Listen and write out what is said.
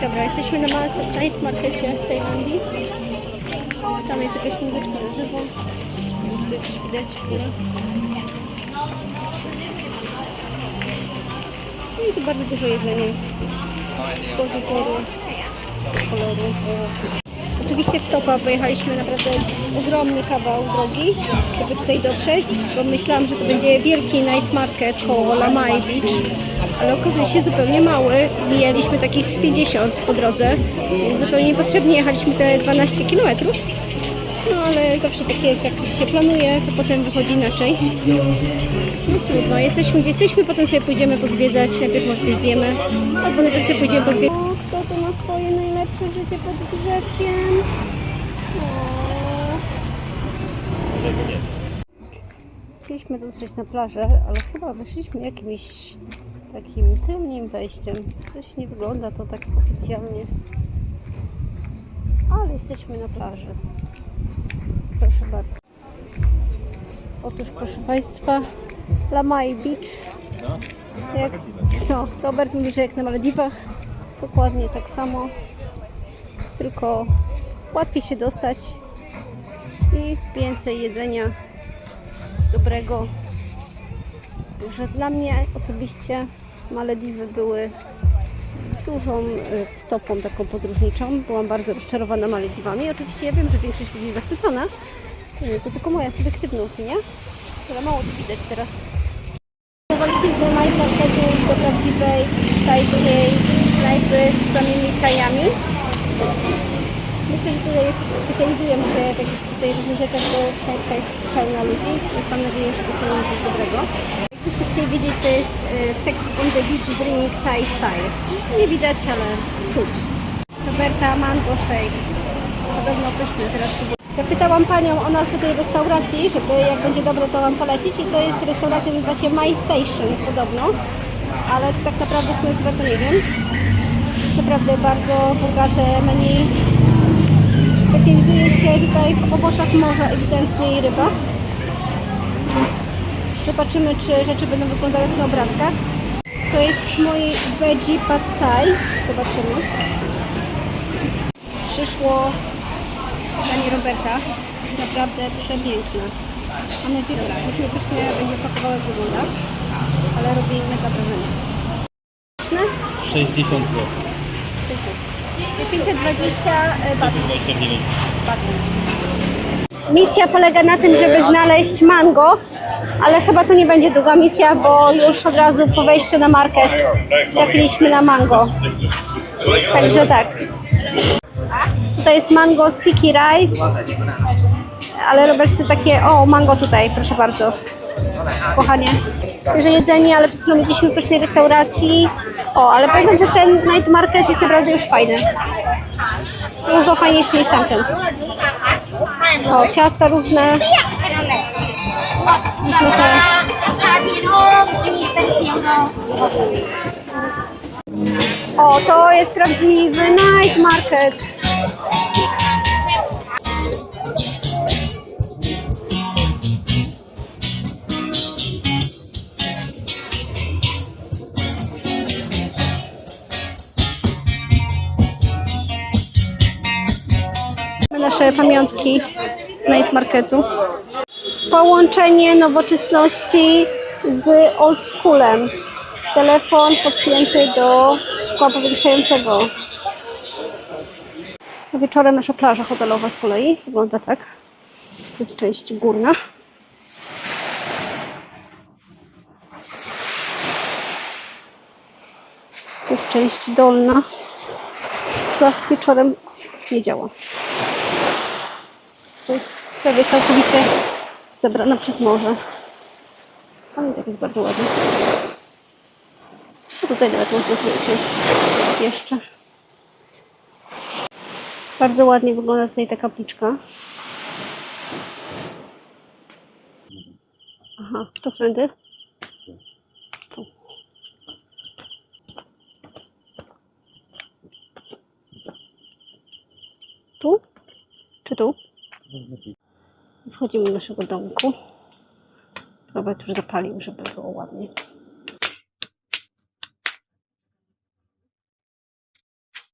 dobra, jesteśmy na ma- night markecie w Tajlandii. Tam jest jakaś muzyczka na żywo. Jest tu jakieś widać w ogóle. No i tu bardzo dużo jedzenia. Do wyboru, koloru. Oczywiście w Topa pojechaliśmy naprawdę ogromny kawał drogi, żeby tutaj dotrzeć, bo myślałam, że to będzie wielki night market koło Lamai Beach, ale okazuje się zupełnie mały. Mijaliśmy takich z 50 po drodze, zupełnie niepotrzebnie jechaliśmy te 12 km. No ale zawsze tak jest, jak coś się planuje, to potem wychodzi inaczej. No trudno, jesteśmy gdzie jesteśmy, potem sobie pójdziemy pozwiedzać, najpierw może coś zjemy, albo najpierw sobie pójdziemy pozwiedzać. O, kto to ma swoje życie pod drzewkiem? Chcieliśmy dotrzeć na plażę, ale chyba wyszliśmy jakimś takim tylnym wejściem. Coś nie wygląda to tak oficjalnie. Ale jesteśmy na plaży. Proszę bardzo. Otóż proszę Państwa, Lamai Beach. Jak, no, Robert mówi, że jak na Malediwach. Dokładnie tak samo. Tylko łatwiej się dostać i więcej jedzenia dobrego. Że dla mnie osobiście Malediwy były dużą y, wtopą taką podróżniczą. Byłam bardzo rozczarowana Malediwami. Oczywiście ja wiem, że większość ludzi jest zachwycona. Y, To tylko moja subiektywna opinia, która mało tu widać teraz. Chowaliśmy z Marketu do prawdziwej tajskiej z samymi krajami. Myślę, że tutaj jest, specjalizują się w jakichś tutaj różnych rzeczach, bo knajpka jest pełna ludzi, więc mam nadzieję, że dostaniemy coś dobrego. Jakbyście chcieli wiedzieć, to jest y, Sex on the Beach Drink Thai Style. Nie widać, ale czuć. Roberta Mango Shake. Podobno pyszny, teraz tu Zapytałam panią o nazwę tej restauracji, żeby jak będzie dobre to wam polecić i to jest restauracja, nazywa się My Station podobno. Ale czy tak naprawdę się nazywa to nie wiem. Naprawdę bardzo bogate menu. Specjalizuje się tutaj w owocach morza ewidentnie i rybach. Zobaczymy, czy rzeczy będą wyglądały jak na obrazkach. To jest mój veggie pad thai. Zobaczymy. Przyszło danie Roberta. Jest naprawdę przepiękne. Mam nadzieję, dobra, pysznie, pysznie będzie smakowało jak wygląda, ale robi mega wrażenie. Pyszne? 60 zł. 520 batów. 29. Misja polega na tym, żeby znaleźć mango, ale chyba to nie będzie długa misja, bo już od razu po wejściu na market trafiliśmy na mango. Także tak. Tutaj jest mango sticky rice, ale Robert chce takie, o mango tutaj, proszę bardzo. Kochanie. Świeże jedzenie, ale przed chwilą jedliśmy w pysznej restauracji. O, ale powiem, że ten night market jest naprawdę już fajny. Dużo fajniejszy niż tamten. O, ciasta różne. O, to jest prawdziwy night market. Nasze pamiątki z night marketu. Połączenie nowoczesności z old schoolem. Telefon podpięty do szkła powiększającego. Wieczorem nasza plaża hotelowa z kolei wygląda tak. To jest część górna. To jest część dolna, która wieczorem nie działa. To jest prawie całkowicie zebrana przez morze. Ale i tak jest bardzo ładnie. A tutaj nawet można sobie usiąść jeszcze. Bardzo ładnie wygląda tutaj ta kapliczka. Aha, to którędy? Tu. Tu? Czy tu? Wchodzimy do naszego domku. Robert już zapalił, żeby było ładnie.